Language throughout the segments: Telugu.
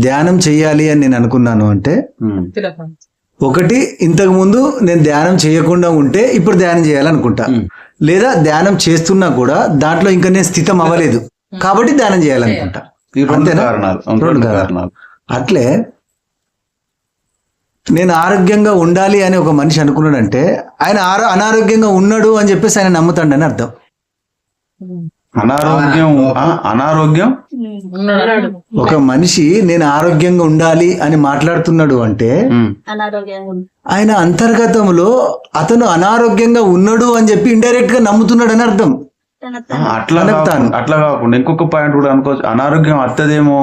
ధ్యానం చేయాలి అని నేను అనుకున్నాను అంటే ఒకటి ఇంతకు ముందు నేను ధ్యానం చేయకుండా ఉంటే ఇప్పుడు ధ్యానం చేయాలనుకుంటా. లేదా ధ్యానం చేస్తున్నా కూడా దాంట్లో ఇంకా నేను స్థితం అవ్వలేదు. కాబట్టి ధ్యానం చేయాలనుకుంటా. ఈ రెండు అంతేనా? కారణాలు రెండు రెండు కారణాలు. కారణాలు. అట్లే నేను ఆరోగ్యంగా ఉండాలి అని ఒక మనిషి అనుకున్నాడంటే ఆయన అనారోగ్యంగా ఉన్నాడు అని చెప్పేసి ఆయన నమ్ముతాడని అర్థం. అనారోగ్యం ఆ, అనారోగ్యం? ఒక మనిషి నేను ఆరోగ్యంగా ఉండాలి అని మాట్లాడుతున్నాడు అంటే. ఆయన అంతర్గతంలో అతను అనారోగ్యంగా ఉన్నాడు అని చెప్పి ఇండైరెక్ట్గా నమ్ముతున్నాడు అని అర్థం అట్లా అట్లా కాకుండా ఇంకొక పాయింట్ కూడా అనుకోవచ్చు అనారోగ్యం అత్తదేమో?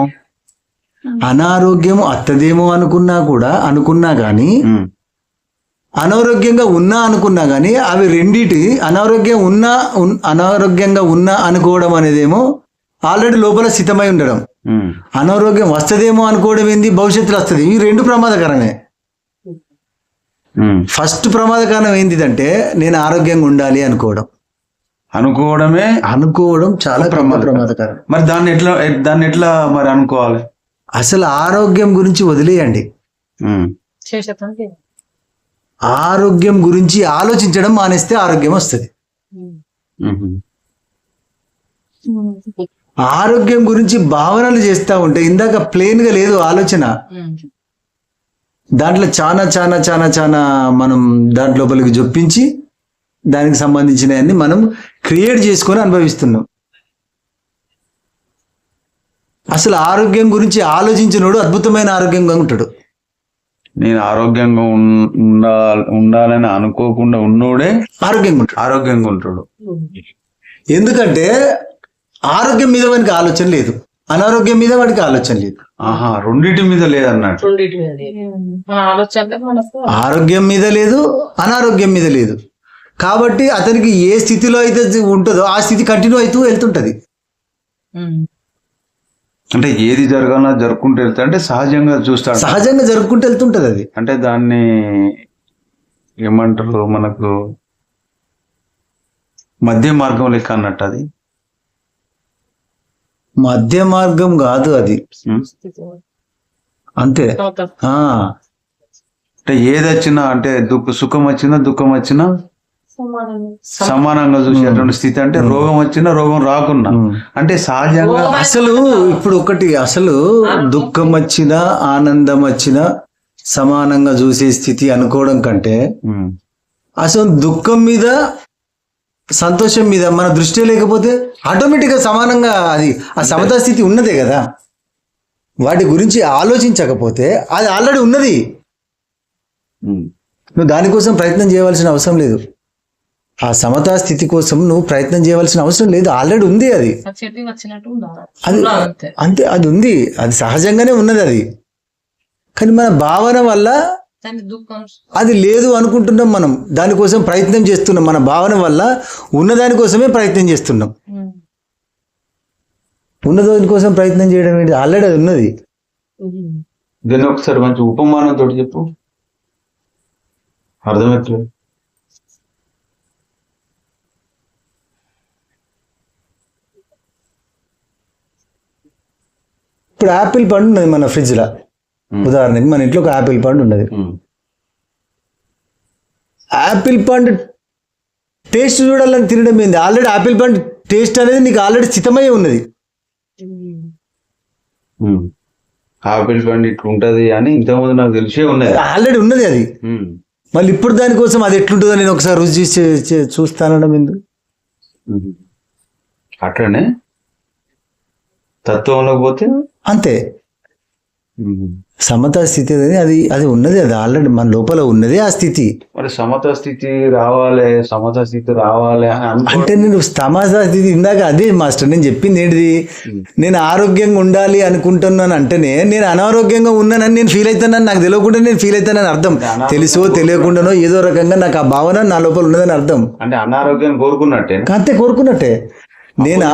అనారోగ్యం అత్తదేమో అనుకున్నా కూడా అనుకున్నా గానీ అనారోగ్యంగా ఉన్నా అనుకున్నా గానీ అవి రెండిటి అనారోగ్యం ఉన్నా ఉన్- అనారోగ్యంగా ఉన్నా అనుకోవడం అనేదేమో ఆల్రెడీ లోపల స్థితమై ఉండడం. అనారోగ్యం వస్తదేమో అనుకోవడం ఏంది? భవిష్యత్తులో వస్తుంది. ఈ రెండు ప్రమాదకరమే. ఫస్ట్ ప్రమాదకరం ఏంటిదంటే నేను ఆరోగ్యంగా ఉండాలి అనుకోవడం. అనుకోవడమే అనుకోవడం చాలా ప్రమాదకరం. ప్రమాదకరం. మరి దాన్ని ఎట్లా దాన్ని ఎట్లా మరి అనుకోవాలి? అసలు ఆరోగ్యం గురించి వదిలేయండి. ఆరోగ్యం గురించి ఆలోచించడం మానేస్తే ఆరోగ్యం వస్తుంది. ఆరోగ్యం గురించి భావనలు చేస్తూ ఉంటే ఇందాక ప్లెయిన్గా లేదు ఆలోచన. దాంట్లో చాలా చాలా చాలా చాలా మనం దాంట్ లోపలికి జొప్పించి దానికి సంబంధించినవన్నీ మనం క్రియేట్ చేసుకొని అనుభవిస్తున్నాం. అసలు ఆరోగ్యం గురించి ఆలోచించినోడు అద్భుతమైన ఆరోగ్యంగా ఉంటాడు. నేను ఆరోగ్యంగా ఉండాలని అనుకోకుండా ఉన్నోడే ఆరోగ్యంగా ఉంటాడు. ఆరోగ్యంగా ఉంటాడు. ఎందుకంటే ఆరోగ్యం మీద వానికి ఆలోచన లేదు. అనారోగ్యం మీద వాడికి ఆలోచన లేదు. ఆహా రెండింటి మీద లేదన్నట్టు. రెండింటి మీద లేదు. మన ఆలోచనలే మనకు. ఆరోగ్యం మీద లేదు అనారోగ్యం మీద లేదు. కాబట్టి అతనికి ఏ స్థితిలో అయితే ఉంటుందో ఆ స్థితి కంటిన్యూ అవుతూ వెళ్తుంటది. అంటే ఏది జరగాలన్నా జరుపుకుంటూ వెళ్తా అంటే సహజంగా చూస్తాడు. సహజంగా జరుపుకుంటూ వెళ్తుంటది అది. అంటే దాన్ని ఏమంటారు మనకు మధ్య మార్గం లెక్క అన్నట్టు అది. మధ్య మార్గం కాదు అది? అంతే. అంటే ఏది వచ్చినా అంటే దుఃఖ సుఖం వచ్చినా దుఃఖం వచ్చినా సమానంగా. చూసేటువంటి స్థితి అంటే రోగం వచ్చినా రోగం రాకున్నా. అంటే సహజంగా అసలు ఇప్పుడు ఒకటి అసలు దుఃఖం వచ్చినా ఆనందం వచ్చినా సమానంగా చూసే స్థితి అనుకోవడం కంటే. అసలు దుఃఖం మీద సంతోషం మీద మన దృష్టి లేకపోతే ఆటోమేటిక్గా సమానంగా అది ఆ సమతా స్థితి ఉన్నదే కదా వాటి గురించి ఆలోచించకపోతే అది ఆల్రెడీ ఉన్నది. నువ్వు దానికోసం ప్రయత్నం చేయవలసిన అవసరం లేదు ఆ సమతా స్థితి కోసం నువ్వు ప్రయత్నం చేయవలసిన అవసరం లేదు. ఆల్రెడీ ఉంది అది. అది అంతే. అంతే అది ఉంది. అది సహజంగానే ఉన్నది అది. కానీ మన భావన వల్ల దాని దుఃఖం. అది లేదు అనుకుంటున్నాం మనం. దానికోసం ప్రయత్నం చేస్తున్నాం. మన భావన వల్ల ఉన్నదానికోసమే ప్రయత్నం చేస్తున్నాం. ఉన్నదానికోసం ప్రయత్నం చేయడం ఏంటి? ఆల్రెడీ అది ఉన్నది. దీన్ని ఒకసారి మంచి ఉపమానం తోటి చెప్పు. అర్థమవుతుంది ఇప్పుడు యాపిల్ పండు ఉన్నది మన ఫ్రిడ్జ్లో ఉదాహరణకి మన ఇంట్లో ఒక యాపిల్ పండు ఉన్నది. యాపిల్ పండు టేస్ట్ చూడాలని తినడం ఏంది? ఆల్రెడీ యాపిల్ పండు టేస్ట్ అనేది నీకు ఆల్రెడీ స్థితమై ఉన్నది. ఆపిల్ పండు ఇట్లా ఉంటది అని ఇంతకుముందు నాకు తెలిసే ఉన్నది. ఆల్రెడీ ఉన్నది అది. మళ్ళీ ఇప్పుడు దానికోసం అది ఎట్లుంటుందో నేను ఒకసారి రుచి చూసి చూస్తానడం ఎందుకు. అట్లనే తత్వంలో పోతే అంతే. సమతా స్థితి అనేది అది అది ఉన్నది అది ఆల్రెడీ మన లోపల ఉన్నది ఆ స్థితి. మరి సమత స్థితి రావాలి సమత స్థితి రావాలి అంటే నేను సమతా స్థితి ఇందాక అదే మాస్టర్ నేను చెప్పింది ఏంటిది? నేను ఆరోగ్యంగా ఉండాలి అనుకుంటున్నాను అంటేనే నేను అనారోగ్యంగా ఉన్నానని నేను ఫీల్ అవుతానని నాకు తెలియకుండా నేను ఫీల్ అవుతానని అర్థం. తెలుసో తెలియకుండానో ఏదో రకంగా నాకు ఆ భావన నా లోపల ఉన్నదని అర్థం. అంటే అనారోగ్యాన్ని కోరుకున్నట్టే. అంతే కోరుకున్నట్టే. నేను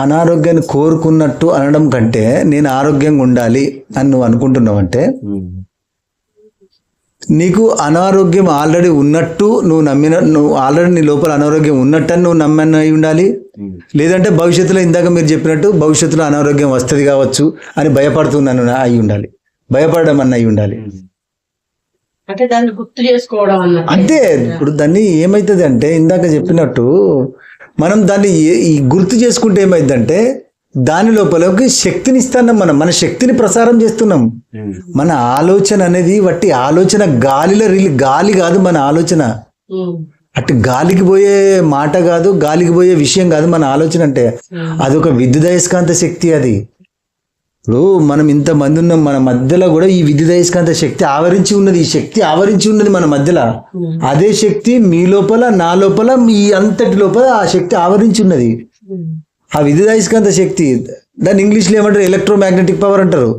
అనారోగ్యాన్ని కోరుకున్నట్టు అనడం కంటే నేను ఆరోగ్యంగా ఉండాలి అని నువ్వు అనుకుంటున్నావు అంటే నీకు అనారోగ్యం ఆల్రెడీ ఉన్నట్టు నువ్వు నమ్మిన నువ్వు ఆల్రెడీ నీ లోపల అనారోగ్యం ఉన్నట్టని నువ్వు నమ్మని అయి ఉండాలి లేదంటే భవిష్యత్తులో ఇందాక మీరు చెప్పినట్టు భవిష్యత్తులో అనారోగ్యం వస్తుంది కావచ్చు అని భయపడుతున్నాను అయి ఉండాలి. భయపడడం అన్న అయి ఉండాలి. అంటే దాన్ని గుర్తు చేసుకోవడం అంతే ఇప్పుడు దాన్ని ఏమవుతుంది అంటే ఇందాక చెప్పినట్టు మనం దాన్ని ఏ- ఈ గుర్తు చేసుకుంటే ఏమైందంటే దాని లోపలకి శక్తిని ఇస్తున్నాం మనం. మన శక్తిని ప్రసారం చేస్తున్నాం. మన ఆలోచన అనేది వట్టి ఆలోచన గాలిలో రిలి గాలి కాదు మన ఆలోచన. అటు గాలికి పోయే మాట కాదు గాలికి పోయే విషయం కాదు మన ఆలోచన అంటే. అదొక విద్యుదయస్కాంత శక్తి అది. ఇప్పుడు మనం ఇంతమంది ఉన్నాం మన మధ్యలో కూడా ఈ విద్యుదయస్కాంత శక్తి ఆవరించి ఉన్నది ఈ శక్తి ఆవరించి ఉన్నది మన మధ్యలో. అదే శక్తి మీ లోపల నా లోపల మీ అంతటి లోపల ఆ శక్తి ఆవరించి ఉన్నది. ఉమ్. ఆ విద్యుదయస్కాంత శక్తి దాన్ని ఇంగ్లీష్లో ఏమంటారు? ఎలక్ట్రోమాగ్నెటిక్ పవర్ అంటారు.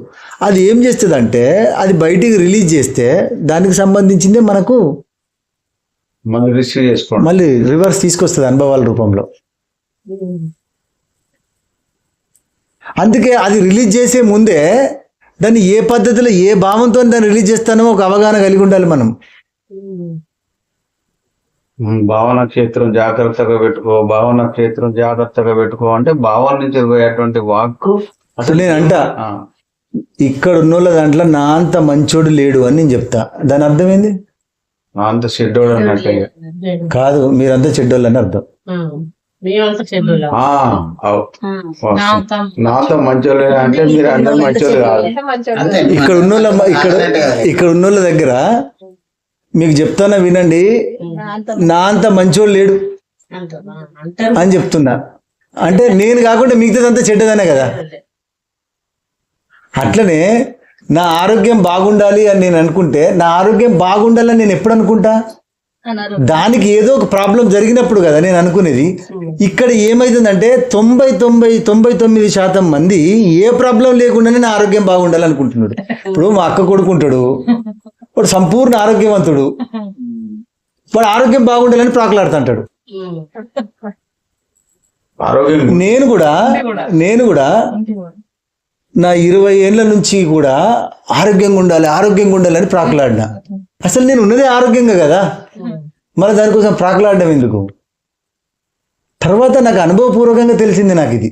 అది ఏం చేస్తుంది అంటే అది బయటికి రిలీజ్ చేస్తే దానికి సంబంధించిందే మనకు మళ్ళీ రిసీవ్ చేసుకోండి మళ్ళీ రివర్స్ తీసుకొస్తుంది అనుభవాల రూపంలో. ఉమ్. అందుకే అది రిలీజ్ చేసే ముందే దాన్ని ఏ పద్ధతిలో ఏ భావంతో దాన్ని రిలీజ్ చేస్తానో ఒక అవగాహన కలిగి ఉండాలి మనం. భావన క్షేత్రం జాగ్రత్తగా పెట్టుకో భావన క్షేత్రం జాగ్రత్తగా పెట్టుకో అంటే భావన నుంచి పోయేటువంటి వాక్కు అసలు నేను అంట ఇక్కడ ఉన్నోళ్ళ దాంట్లో నా అంత మంచోడు లేడు అని నేను చెప్తా. దాని అర్థం ఏంది? అంత షెడ్యూల్ అన్నట్టే. కాదు మీరంతా చెడ్డోళ్ళు అని అర్థం. నాతో మంచోళ్ళు అంటే మీరు అందరు మంచోళ్ళు కాదు. ఇక్కడ ఉన్నోళ్ళ ఇక్కడ ఇక్కడ ఉన్నోళ్ళ దగ్గర మీకు చెప్తానా వినండి? నా అంత మంచోడు లేడు. అని చెప్తున్నా. అంటే నేను కాకుండా మిగతాదంతా చెడ్డదనే కదా? అట్లనే నా ఆరోగ్యం బాగుండాలి అని నేను అనుకుంటే నా ఆరోగ్యం బాగుండాలని నేను ఎప్పుడు అనుకుంటా? దానికి ఏదో ఒక ప్రాబ్లం జరిగినప్పుడు కదా నేను అనుకునేది ఇక్కడ ఏమైతుందంటే తొంభై తొంభై తొంభై తొమ్మిది శాతం మంది ఏ ప్రాబ్లం లేకుండానే నా ఆరోగ్యం బాగుండాలి అనుకుంటున్నాడు ఇప్పుడు మా అక్క కొడుకుంటాడు. వాడు సంపూర్ణ ఆరోగ్యవంతుడు. వాడు ఆరోగ్యం బాగుండాలని ప్రాకులాడుతుంటాడు. నేను కూడా నేను కూడా నా ఇరవై ఏళ్ళ నుంచి కూడా ఆరోగ్యంగా ఉండాలి ఆరోగ్యంగా ఉండాలని ప్రాకులాడినా. అసలు నేను ఉన్నదే ఆరోగ్యంగా కదా. మరి దానికోసం ప్రాకులాడడం ఎందుకు? తర్వాత నాకు అనుభవపూర్వకంగా తెలిసింది నాకు ఇది.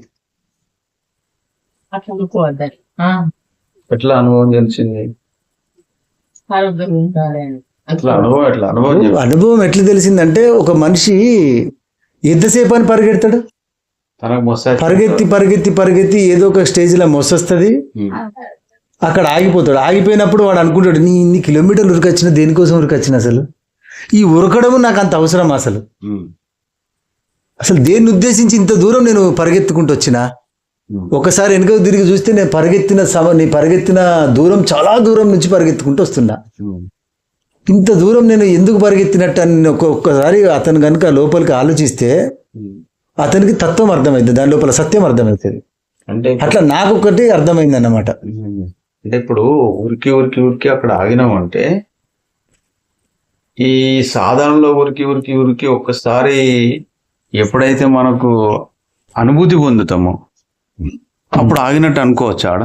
ఎట్లా అనుభవం తెలిసింది? అనుభవం ఎట్లా తెలిసిందంటే ఒక మనిషి ఎంతసేపు అని పరిగెడతాడు పరిగెత్తి పరిగెత్తి పరిగెత్తి ఏదో ఒక స్టేజ్లో మొసొస్తుంది. అక్కడ ఆగిపోతాడు. ఆగిపోయినప్పుడు వాడు అనుకుంటాడు నీ ఇన్ని కిలోమీటర్లు ఉరికొచ్చిన దేనికోసం ఉరికొచ్చిన అసలు? ఈ ఉరకడము నాకు అంత అవసరం అసలు. అసలు దేన్ని ఉద్దేశించి ఇంత దూరం నేను పరిగెత్తుకుంటూ వచ్చినా? ఒకసారి వెనుకకు తిరిగి చూస్తే నేను పరిగెత్తిన సమ నేను పరిగెత్తిన దూరం చాలా దూరం నుంచి పరిగెత్తుకుంటూ వస్తున్నా. ఇంత దూరం నేను ఎందుకు పరిగెత్తినట్టు అని నేను ఒక్క- ఒక్కసారి అతను కనుక లోపలికి ఆలోచిస్తే అతనికి తత్వం అర్థమైంది దాని లోపల సత్యం అర్థమవుతుంది అంటే అట్లా నాకు ఒకటి అర్థమైంది అన్నమాట అంటే ఇప్పుడు ఉరికి ఉరికి ఉరికి అక్కడ ఆగినామంటే ఈ సాధనలో ఉరికి ఉరికి ఉరికి ఒక్కసారి ఎప్పుడైతే మనకు అనుభూతి పొందుతామో అప్పుడు ఆగినట్టు అనుకోవచ్చు ఆడ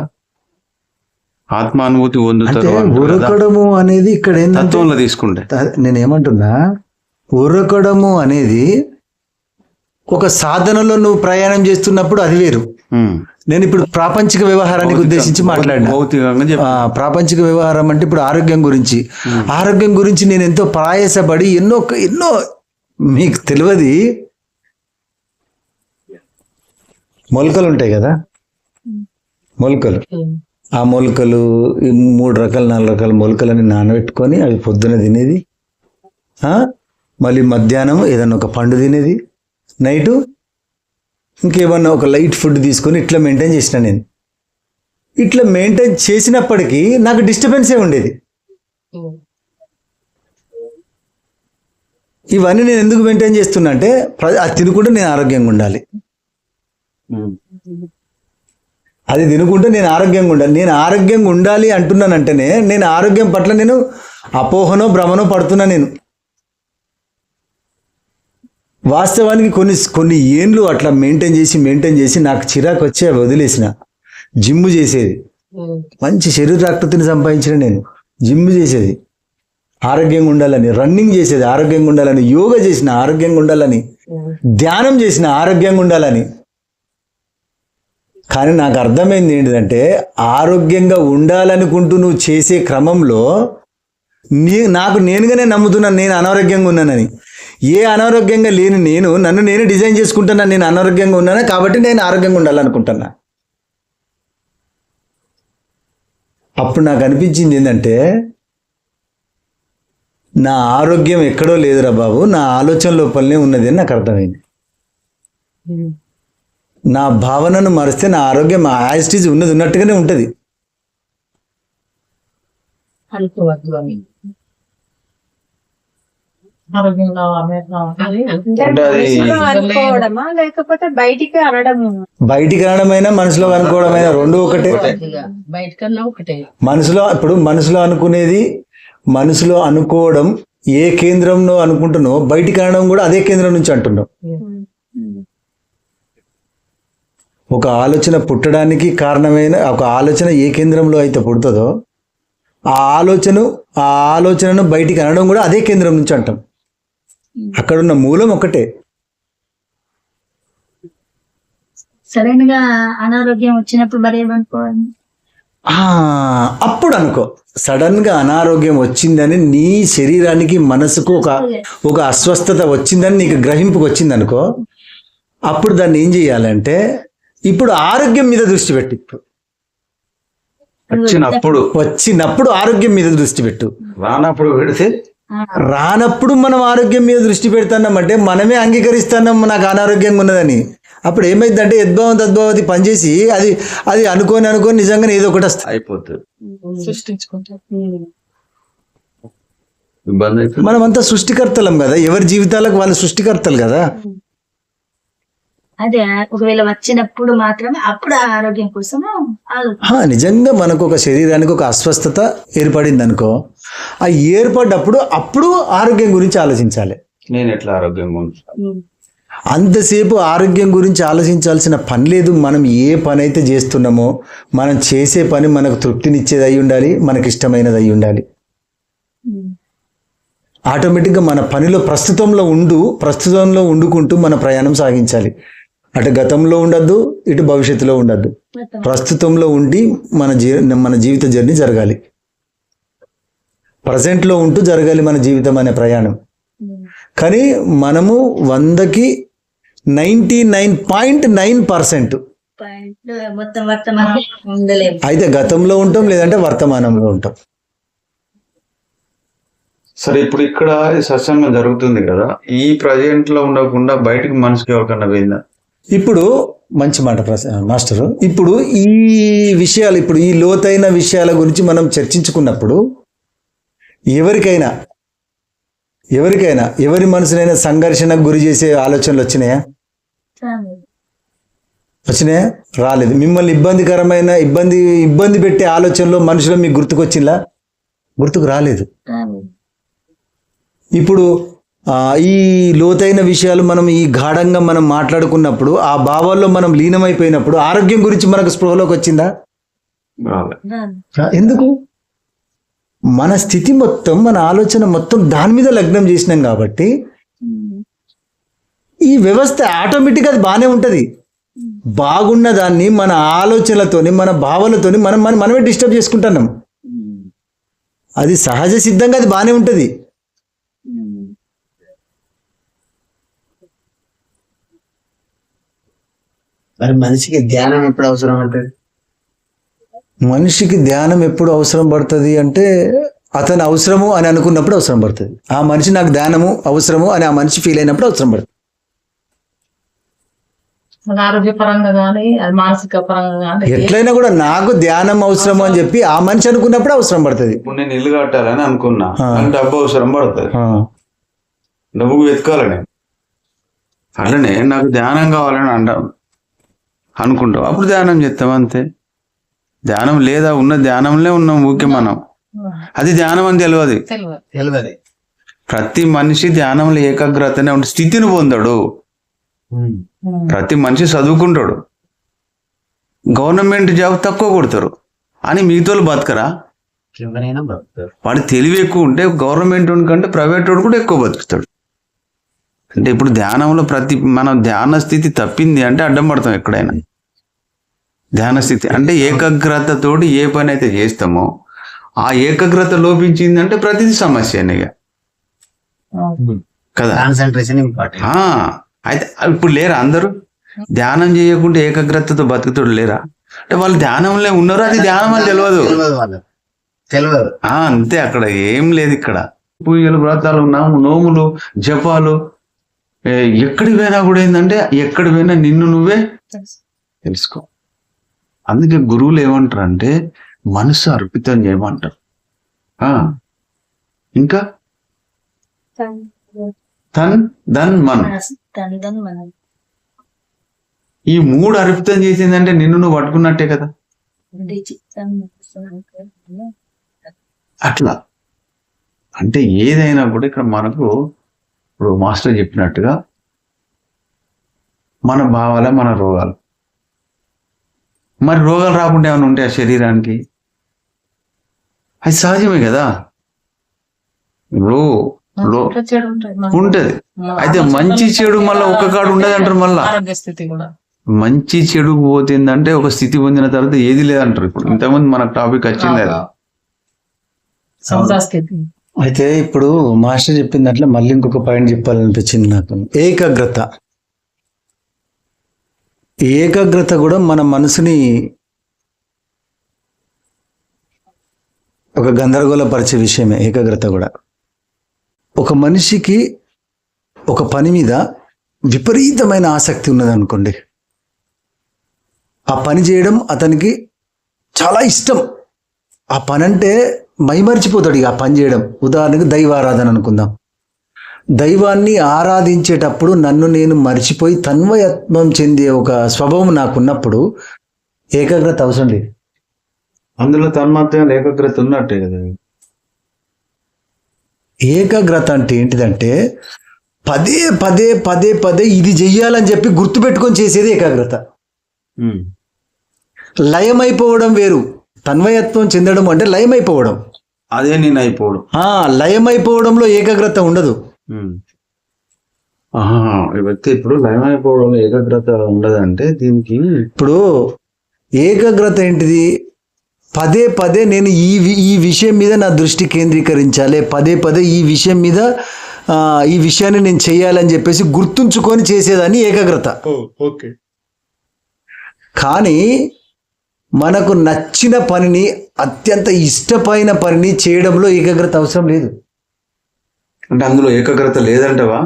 ఆత్మ అనుభూతి పొందుతారు. ఉరకడము అనేది ఇక్కడ తత్వంలో తీసుకుంటే నేను ఏమంటున్నా ఉరకడము అనేది ఒక సాధనలో నువ్వు ప్రయాణం చేస్తున్నప్పుడు అది వేరు. నేను ఇప్పుడు ప్రాపంచిక వ్యవహారానికి ఉద్దేశించి మాట్లాడినా. ప్రాపంచిక వ్యవహారం అంటే ఇప్పుడు ఆరోగ్యం గురించి. ఆరోగ్యం గురించి నేను ఎంతో ప్రయాసపడి ఎన్నో ఎన్నో మీకు తెలియదు. మొలకలు ఉంటాయి కదా? మొలకలు. ఆ మొలకలు ఈ మూడు రకాల నాలుగు రకాల మొలకలని నానబెట్టుకొని అవి పొద్దున తినేది. ఆ? మళ్ళీ మధ్యాహ్నం ఏదన్నా ఒక పండు తినేది. నైటు ఇంకేమన్నా ఒక లైట్ ఫుడ్ తీసుకొని ఇట్లా మెయింటైన్ చేసిన నేను. ఇట్లా మెయింటైన్ చేసినప్పటికీ నాకు డిస్టర్బెన్సే ఉండేది. ఇవన్నీ నేను ఎందుకు మెయింటైన్ చేస్తున్నా అంటే అది తినుకుంటే నేను ఆరోగ్యంగా ఉండాలి. అది తినుకుంటే నేను ఆరోగ్యంగా ఉండాలి. నేను ఆరోగ్యంగా ఉండాలి అంటున్నానంటేనే నేను ఆరోగ్యం పట్ల నేను అపోహనో భ్రమనో పడుతున్నా నేను. వాస్తవానికి కొన్ని కొన్ని ఏండ్లు అట్లా మెయింటైన్ చేసి మెయింటైన్ చేసి నాకు చిరాకు వచ్చి అవి వదిలేసిన. జిమ్ చేసేది. మంచి శరీరాకృతిని సంపాదించిన నేను. జిమ్ చేసేది. ఆరోగ్యంగా ఉండాలని రన్నింగ్ చేసేది ఆరోగ్యంగా ఉండాలని యోగా చేసిన ఆరోగ్యంగా ఉండాలని ధ్యానం చేసిన ఆరోగ్యంగా ఉండాలని. కానీ నాకు అర్థమైంది ఏంటిదంటే ఆరోగ్యంగా ఉండాలనుకుంటూ నువ్వు చేసే క్రమంలో నీ నాకు నేనుగానే నమ్ముతున్నాను నేను అనారోగ్యంగా ఉన్నానని. ఏ అనారోగ్యంగా లేని నేను నన్ను నేను డిజైన్ చేసుకుంటున్నాను నేను అనారోగ్యంగా ఉన్నాను? కాబట్టి నేను ఆరోగ్యంగా ఉండాలనుకుంటున్నా. అప్పుడు నాకు అనిపించింది ఏంటంటే నా ఆరోగ్యం ఎక్కడో లేదురా బాబు నా ఆలోచన లోపలనే ఉన్నది అని నాకు అర్థమైంది. నా భావనను మరిస్తే నా ఆరోగ్యం యాజిటీజ్ ఉన్నది ఉన్నట్టుగానే ఉంటుంది. అనుకోవద్దు అని ఆరోగ్యంగా కావాలి అంటే అది మనసులో అనుకోవడమా లేకపోతే బయటికి అనడము బయటికి అనడమైనా మనసులో అనుకోవడమైనా రెండు ఒకటే. బయటకన్నా ఒకటే. మనసులో ఇప్పుడు మనసులో అనుకునేది మనసులో అనుకోవడం ఏ కేంద్రంలో అనుకుంటున్నావు బయటికి అనడం కూడా అదే కేంద్రం నుంచి అంటున్నావు. ఒక ఆలోచన పుట్టడానికి కారణమైన ఒక ఆలోచన ఏ కేంద్రంలో అయితే పుడుతుందో ఆ ఆలోచన ఆ ఆలోచనను బయటికి అనడం కూడా అదే కేంద్రం నుంచి అంటాం. అక్కడున్న మూలం ఒకటే. సడన్గా అనారోగ్యం వచ్చినప్పుడు మరి ఏమనుకోవాలి ఆ, అప్పుడు అనుకో. సడన్గా అనారోగ్యం వచ్చిందని నీ శరీరానికి మనసుకు ఒక ఒక అస్వస్థత వచ్చిందని నీకు గ్రహింపుకు వచ్చింది అనుకో అప్పుడు దాన్ని ఏం చేయాలంటే ఇప్పుడు ఆరోగ్యం మీద దృష్టి పెట్టు ఇప్పుడు. వచ్చినప్పుడు. వచ్చినప్పుడు ఆరోగ్యం మీద దృష్టి పెట్టు. రానప్పుడు పెడితే రానప్పుడు మనం ఆరోగ్యం మీద దృష్టి పెడుతున్నామంటే మనమే అంగీకరిస్తున్నాం నాకు అనారోగ్యంగా ఉన్నదని. అప్పుడు ఏమైందంటే యద్భావం తద్భావతి పనిచేసి అది అది అనుకోని అనుకోని నిజంగానే ఏదో ఒకటి వస్తుంది. అయిపోతుంది. అవుతుంది మనమంతా సృష్టికర్తలం కదా ఎవరి జీవితాలకు వాళ్ళు సృష్టికర్తలు కదా. అదే ఒకవేళ వచ్చినప్పుడు మాత్రమే అప్పుడు ఆరోగ్యం కోసం నిజంగా మనకు ఒక శరీరానికి ఒక అస్వస్థత ఏర్పడింది అనుకో ఆ ఏర్పడ్డప్పుడు అప్పుడు ఆరోగ్యం గురించి ఆలోచించాలి. నేను ఎట్లా ఆరోగ్యంగా ఉంటాను అంతసేపు ఆరోగ్యం గురించి ఆలోచించాల్సిన పని లేదు. మనం ఏ పని అయితే చేస్తున్నామో మనం చేసే పని మనకు తృప్తినిచ్చేది అయి ఉండాలి మనకి ఇష్టమైనది అయి ఉండాలి ఆటోమేటిక్గా మన పనిలో ప్రస్తుతంలో ఉండు ప్రస్తుతంలో ఉండుకుంటూ మన ప్రయాణం సాగించాలి. అటు గతంలో ఉండద్దు ఇటు భవిష్యత్తులో ఉండద్దు. ప్రస్తుతంలో ఉండి మన జీ మన జీవిత జర్నీ జరగాలి. ప్రజెంట్లో ఉంటూ జరగాలి మన జీవితం అనే ప్రయాణం. కానీ మనము వందకి ninety nine point nine percent. అయితే గతంలో ఉంటాం లేదంటే వర్తమానంలో ఉంటాం. సరే ఇప్పుడు ఇక్కడ సత్సంగం జరుగుతుంది కదా. ఈ ప్రజెంట్లో ఉండకుండా బయటకు మనసుకి ఎవరికన్నా పోయిందా? ఇప్పుడు మంచి మాట మాస్టరు. ఇప్పుడు ఈ విషయాలు ఇప్పుడు ఈ లోతైన విషయాల గురించి మనం చర్చించుకున్నప్పుడు ఎవరికైనా ఎవరికైనా ఎవరి మనసునైనా సంఘర్షణకు గురి చేసే ఆలోచనలు వచ్చినాయా? వచ్చినాయా? రాలేదు. మిమ్మల్ని ఇబ్బందికరమైన ఇబ్బంది ఇబ్బంది పెట్టే ఆలోచనలో మనుషులు మీకు గుర్తుకొచ్చిందా? గుర్తుకు రాలేదు. ఇప్పుడు ఈ లోతైన విషయాలు మనం ఈ గాఢంగా మనం మాట్లాడుకున్నప్పుడు ఆ భావాల్లో మనం లీనమైపోయినప్పుడు ఆరోగ్యం గురించి మనకు స్పృహలోకి వచ్చిందా? ఎందుకు? మన స్థితి మొత్తం మన ఆలోచన మొత్తం దాని మీద లగ్నం చేసినాం కాబట్టి ఈ వ్యవస్థ ఆటోమేటిక్గా అది బాగానే ఉంటుంది. బాగున్న దాన్ని మన ఆలోచనలతోని మన భావాలతోని మనం మనం మనమే డిస్టర్బ్ చేసుకుంటున్నాం. అది సహజ సిద్ధంగా అది బాగానే ఉంటుంది. మరి మనిషికి ధ్యానం ఎప్పుడు అవసరం అంటే మనిషికి ధ్యానం ఎప్పుడు అవసరం పడుతుంది అంటే అతను అవసరము అని అనుకున్నప్పుడు అవసరం పడుతుంది. ఆ మనిషి నాకు ధ్యానము అవసరము అని ఆ మనిషి ఫీల్ అయినప్పుడు అవసరం పడుతుంది. అది ఆరోగ్యపరంగా కానీ అది మానసిక పరంగా కానీ ఎట్లయినా కూడా నాకు ధ్యానం అవసరము అని చెప్పి ఆ మనిషి అనుకున్నప్పుడు అవసరం పడుతుంది. ఇప్పుడు నేను ఇల్లు కట్టాలని అనుకున్నా డబ్బు అవసరం పడుతుంది. ఆ, డబ్బుకు వెతకాలి నేను అట్లనే నాకు ధ్యానం కావాలని అంటాం అనుకుంటాం అప్పుడు ధ్యానం చేస్తాం అంతే. ధ్యానం లేదా ఉన్న ధ్యానంలో ఉన్నాం ఊకే మనం. అది ధ్యానం అని తెలియదు తెలియదు ప్రతి మనిషి ధ్యానంలో ఏకాగ్రతనే ఉంటే స్థితిని పొందాడు. ప్రతి మనిషి చదువుకుంటాడు. గవర్నమెంట్ జాబ్ తక్కువ కొడతారు. అని మిగతా వాళ్ళు బతకరా వాడి తెలివి ఎక్కువ ఉంటే గవర్నమెంట్ కంటే ప్రైవేట్ వాడు కూడా ఎక్కువ బతుకుతాడు. అంటే ఇప్పుడు ధ్యానంలో ప్రతి మనం ధ్యాన స్థితి తప్పింది అంటే అడ్డం పడతాం ఎక్కడైనా. ధ్యాన స్థితి అంటే ఏకాగ్రతతోటి ఏ పని అయితే చేస్తామో ఆ ఏకాగ్రత లోపించింది అంటే ప్రతిదీ సమస్యనే ఇక. కదా? అయితే ఇప్పుడు లేరా అందరూ? ధ్యానం చేయకుండా ఏకాగ్రతతో బతుకుతాడు లేరా? అంటే వాళ్ళు ధ్యానంలో ఉన్నారు అది ధ్యానం అని తెలియదు తెలియదు అంతే అక్కడ ఏం లేదు ఇక్కడ. పూజలు వ్రతాలు నాము నోములు జపాలు ఎక్కడికి పోయినా కూడా ఏంటంటే ఎక్కడికి పోయినా నిన్ను నువ్వే తెలుసుకో. అందుకే గురువులు ఏమంటారు అంటే మనసు అర్పితం చేయమంటారు ఆ? ఇంకా? తన్ దన్ మన్. ఈ మూడు అర్పితం చేసిందంటే నిన్ను నువ్వు పట్టుకున్నట్టే కదా? అట్లా. అంటే ఏదైనా కూడా ఇక్కడ మనకు ఇప్పుడు మాస్టర్ చెప్పినట్టుగా మన భావాలే మన రోగాలు. మరి రోగాలు రాకుండా ఏమైనా ఉంటాయి ఆ శరీరానికి? అది సహజమే కదా. లో- ఉంటుంది. మన- అయితే మంచి చెడు మళ్ళీ ఒక్క కాడు ఉండదు అంటారు మళ్ళా. మంచి చెడు పోతుందంటే ఒక స్థితి పొందిన తర్వాత ఏది లేదంటారు ఇప్పుడు. ఇంతకుముందు మనకు టాపిక్ వచ్చింది స్థితి అయితే ఇప్పుడు మాస్టర్ చెప్పిన దాంట్లో మళ్ళీ ఇంకొక పాయింట్ చెప్పాలనిపించింది నాకు. ఏకాగ్రత. ఏకాగ్రత కూడా మన మనసుని ఒక గందరగోళపరిచే విషయమే ఏకాగ్రత కూడా. ఒక మనిషికి ఒక పని మీద విపరీతమైన ఆసక్తి ఉన్నదనుకోండి ఆ పని చేయడం అతనికి చాలా ఇష్టం. ఆ పని అంటే మైమరిచిపోతాడు ఇక ఆ పని చేయడం. ఉదాహరణకు దైవారాధన అనుకుందాం. దైవాన్ని ఆరాధించేటప్పుడు నన్ను నేను మర్చిపోయి తన్వయత్వం చెందే ఒక స్వభావం నాకున్నప్పుడు ఏకాగ్రత అవసరం లేదు. అందులో తన్మాత్రం ఏకాగ్రత ఉన్నట్టే కదా. ఏకాగ్రత అంటే ఏంటిదంటే పదే పదే పదే పదే ఇది చెయ్యాలని చెప్పి గుర్తుపెట్టుకొని చేసేది ఏకాగ్రత. లయమైపోవడం వేరు. తన్వయత్వం చెందడం అంటే లయమైపోవడం. అదే నేను అయిపోవడం లయమైపోవడంలో ఏకాగ్రత ఉండదు. వ్యక్తి ఇప్పుడు లయం అయిపోవడం ఏకాగ్రత ఉండదంటే దీనికి ఇప్పుడు ఏకాగ్రత ఏంటిది? పదే పదే నేను ఈ వి- ఈ విషయం మీద నా దృష్టి కేంద్రీకరించాలి. పదే పదే ఈ విషయం మీద ఆ, ఈ విషయాన్ని నేను చేయాలని చెప్పేసి గుర్తుంచుకొని చేసేదాన్ని ఏకాగ్రత. ఓకే. కానీ మనకు నచ్చిన పనిని అత్యంత ఇష్టమైన పనిని చేయడంలో ఏకాగ్రత అవసరం లేదు. అంటే అందులో ఏకాగ్రత లేదంటవా?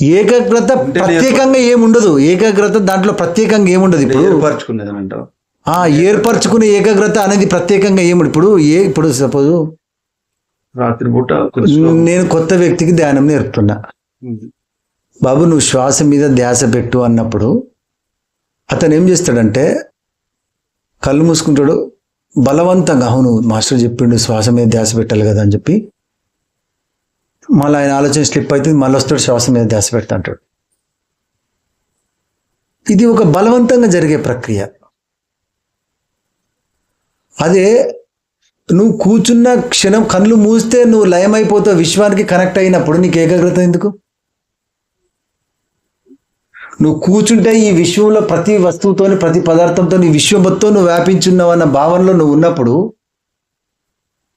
ఏకాగ్రత ప్రత్యేకంగా ఏముండదు. ఏకాగ్రత దాంట్లో ప్రత్యేకంగా ఏముండదు ఇప్పుడు. ఆ ఏర్పరచుకునే ఏకాగ్రత అనేది ప్రత్యేకంగా ఏముండదు. ఇప్పుడు ఏ ఇప్పుడు సపోజ్ రాత్రి పూట కూర్చో. నేను కొత్త వ్యక్తికి ధ్యానం నేర్పుతున్నా. బాబు నువ్వు శ్వాస మీద ధ్యాస పెట్టు అన్నప్పుడు అతను ఏం చేస్తాడంటే కళ్ళు మూసుకుంటాడు బలవంతంగా అవును మాస్టర్ చెప్పిండు శ్వాస మీద ధ్యాస పెట్టాలి కదా అని చెప్పి మళ్ళీ ఆయన ఆలోచన స్లిప్ అవుతుంది మళ్ళీ వస్తాడు శ్వాస మీద ధ్యాస పెడతా అంటాడు. ఇది ఒక బలవంతంగా జరిగే ప్రక్రియ. అదే నువ్వు కూర్చున్న క్షణం కళ్ళు మూస్తే నువ్వు లయమైపోతావు విశ్వానికి కనెక్ట్ అయినప్పుడు నీకు ఏకాగ్రత ఎందుకు? నువ్వు కూర్చుంటే ఈ విశ్వంలో ప్రతి వస్తువుతోని ప్రతి పదార్థంతో నీ విశ్వం మొత్తం నువ్వు వ్యాపించున్నావు అన్న భావనలో నువ్వు ఉన్నప్పుడు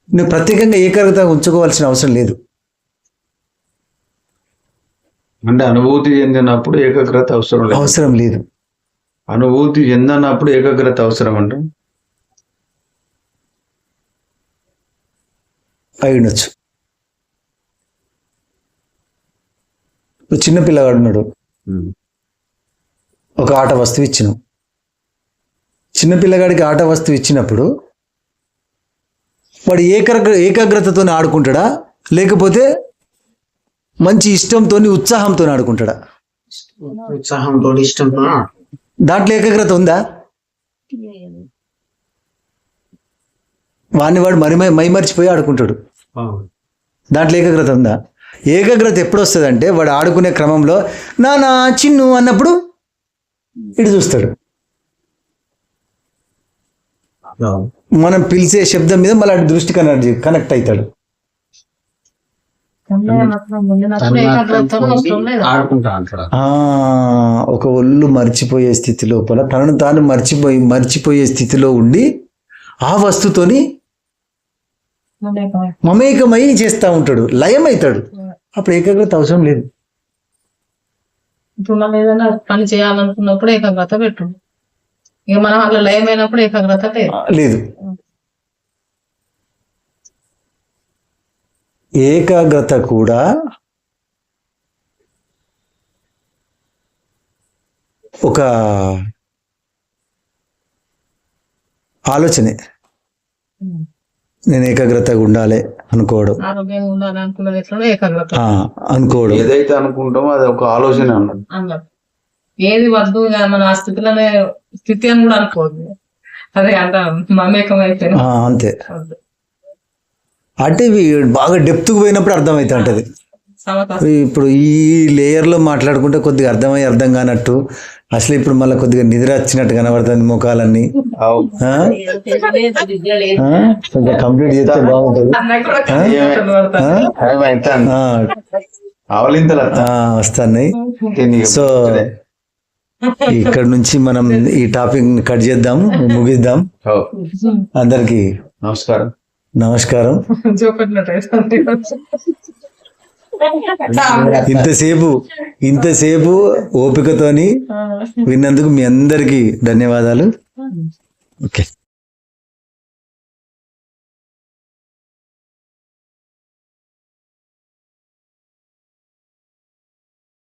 నువ్వు ప్రత్యేకంగా ఏకాగ్రత ఉంచుకోవాల్సిన అవసరం లేదు. అంటే అనుభూతి చెందినప్పుడు ఏకాగ్రత అవసరం లేదు. అవసరం లేదు. అనుభూతి చెందనప్పుడు ఏకాగ్రత అవసరం అంటే అయి ఉండొచ్చు. చిన్న పిల్లగాడు ఉన్నాడు. ఉమ్. ఒక ఆట వస్తువు ఇచ్చినావు చిన్న పిల్లగాడికి ఆట వస్తువు ఇచ్చినప్పుడు వాడు ఏకాగ్ర ఏకాగ్రతతో ఆడుకుంటాడా? లేకపోతే మంచి ఇష్టంతో ఉత్సాహంతో ఆడుకుంటాడా? ఉత్సాహంతో ఇష్టంతో దాంట్లో ఏకాగ్రత ఉందా? వాడిని వాడు మరి మైమర్చిపోయి ఆడుకుంటాడు. దాంట్లో ఏకాగ్రత ఉందా? ఏకాగ్రత ఎప్పుడు వస్తుంది అంటే వాడు ఆడుకునే క్రమంలో నానా చిన్ను అన్నప్పుడు ఇటు చూస్తాడు. మనం పిలిచే శబ్దం మీద మళ్ళీ అటు దృష్టి కనెక్ట్ కనెక్ట్ అవుతాడు. ఒక ఒళ్ళు మర్చిపోయే స్థితి లోపల తనను తాను మర్చిపోయి మర్చిపోయే స్థితిలో ఉండి ఆ వస్తుతోని మమేకమై చేస్తా ఉంటాడు. లయం అవుతాడు అప్పుడు ఏకాగ్రత అవసరం లేదు. ఇప్పుడు మనం ఏదైనా పని చేయాలనుకున్నప్పుడు ఏకాగ్రత పెట్టు ఇక మనం అట్లా లయమైనప్పుడు ఏకాగ్రత లేదు. ఏకాగ్రత కూడా ఒక ఆలోచనే. నేను ఏకాగ్రతగా ఉండాలి. అనుకోవడం అనుకోవడం ఏదైతే అనుకుంటామో అది ఒక ఆలోచన అన్నది ఏది వద్దు మన ఆ స్థితిలోనే స్థితి అని కూడా అనుకోవద్దు. అదే అంట మమేకం అంతే. అంటే ఇవి బాగా డెప్త్కి పోయినప్పుడు అర్థమవుతా ఉంటది సమత ఇప్పుడు ఈ లేయర్లో మాట్లాడుకుంటే కొద్దిగా అర్థమై అర్థం కానట్టు. అసలు ఇప్పుడు మళ్ళీ కొద్దిగా నిద్ర వచ్చినట్టు కనబడుతుంది ముఖాలన్నీ. కొంచెం కంప్లీట్ చేస్తే బాగుంటుంది. తిని- సో ఇక్కడ నుంచి మనం ఈ టాపిక్ కట్ చేద్దాం ముగిద్దాం. అందరికి నమస్కారం. నమస్కారం. ఇంతసేపు ఇంతసేపు ఓపికతోని విన్నందుకు మీ అందరికీ ధన్యవాదాలు. ఓకే